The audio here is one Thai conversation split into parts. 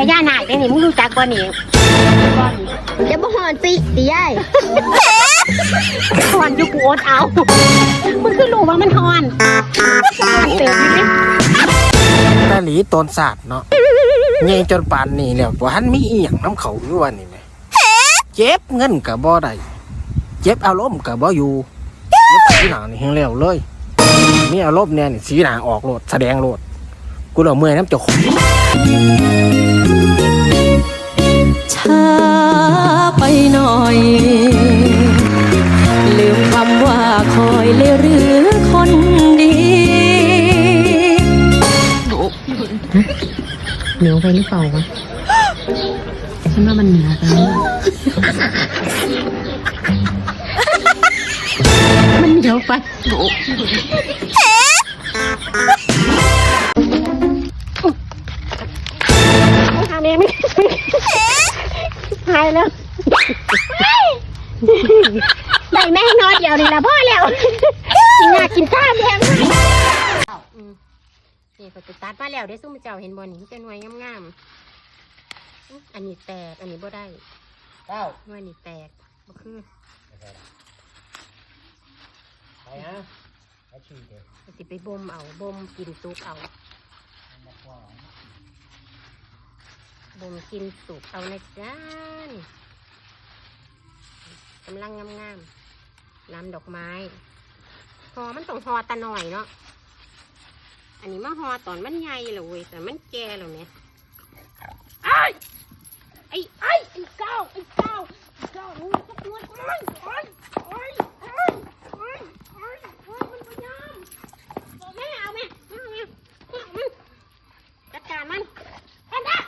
พญานาคได้นี่มึงรู้จักบ่นี่บ่นี่จะบ่หอนปีตียายฮอนอยู่กูโอดเอา มึงคือรู้ว่ามันฮอนมันเติมอยู่นี่ตาหลีตนศาสตร์เนาะใหญ่จนป่านนี้แล้วบ่ทันมีอีหยังน้ำเขาอยู่ว่านี่แหมเจ็บเงินก็บ่ได้เจ็บอารมณ์ก็บ่อยู่เจ็บสีหน้านี่แฮงแล้วเลย มีอารมณ์เนี่ยนี่สีหน้าออกโลดแสดงโลด กูเหลือเมื่อยน้ำเจ้าของช้าไปหน่อย ลืมคำว่าคอยเลยหรือคนดีเหนียวไปหรือเปล่าวะฉันว่ามันเหนียวไปแล้วมันเหนียวไป หายแล้วได้แม่นอนเดียวนี่ละพ่อแล้วกินหน้ากินข้าวแดงนี่ก็จะตัดมาแล้วได้สู้มือเจ้าเห็นบอนี่จะหน่วยงามๆอื้ออันนี้แตก อันนี้บ่ได้เก้าหน่วยนี่แตกบ่คือไปฮะไปฉี่เด้อก็สิไปบ่มเอาบ่มกินสุกเอา บ่มกินสุกเอานะจ้านกำลังงามๆน้ำดอกไม้หอมันต้องหอตะหน่อยเนาะ อันนี้มาหอตอนมันใหญ่แล้วเว้ยแต่มันแก่แล้วเนี่ยไอ้ไอ้ไอ้ไอ้เก้าไอ้เก้าไอ้เก้ามึงจะตัวไอ้ไอ้ไอ้ไอ้ไอ้ไอ้ไอ้มันพยายามบอกแม่เอาแม่เอาแม่เอามันจัดการมันแอนด้า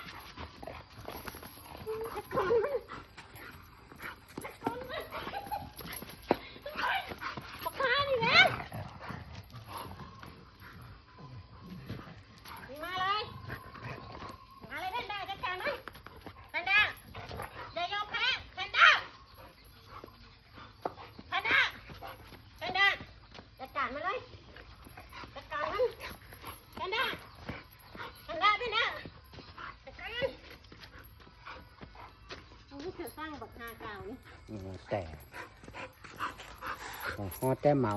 จัดการมันจัดการมันไอ้บอกข้านี่แม่ มาเลย มาเลยแพนด้าจัดการมันแพนด้าอย่ายอมแพ้แพนด้าแพนด้าแพนด้าจัดการมันเลยจัดการมันแพนด้าแพนด้าแพนด้าจัดการมันมึงเสือสร้าง บักฮาเก่านี่แต่ฮอแต่เมา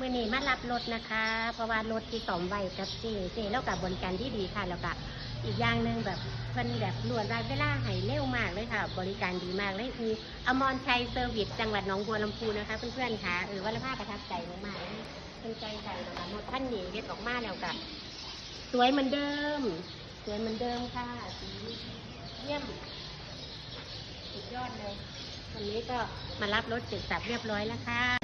มื่อนี้มารับรถนะคะ เพราะว่ารถที่สอมไว้กับเจเจแล้วกับบริการที่ดีค่ะ แล้วก็อีกอย่างหนึ่งแบบเพิ่นแบบรวดรัดเวลาให้เร็วมากเลยค่ะ บริการดีมากเลยคืออมรชัยเซอร์วิสจังหวัดหนองบัวลำพูนะคะเพื่อนๆค่ะเออว่าละภาพประทับใจมากๆเลยเป็นใจใจนะคะรถท่านนี้เฮ็ดออกมาแล้วกับสวยเหมือนเดิม สวยเหมือนเดิมค่ะสีเยี่ยมสุด ยอดเลย วันนี้ก็มารับรถเสร็จสับเรียบร้อยแล้วค่ะ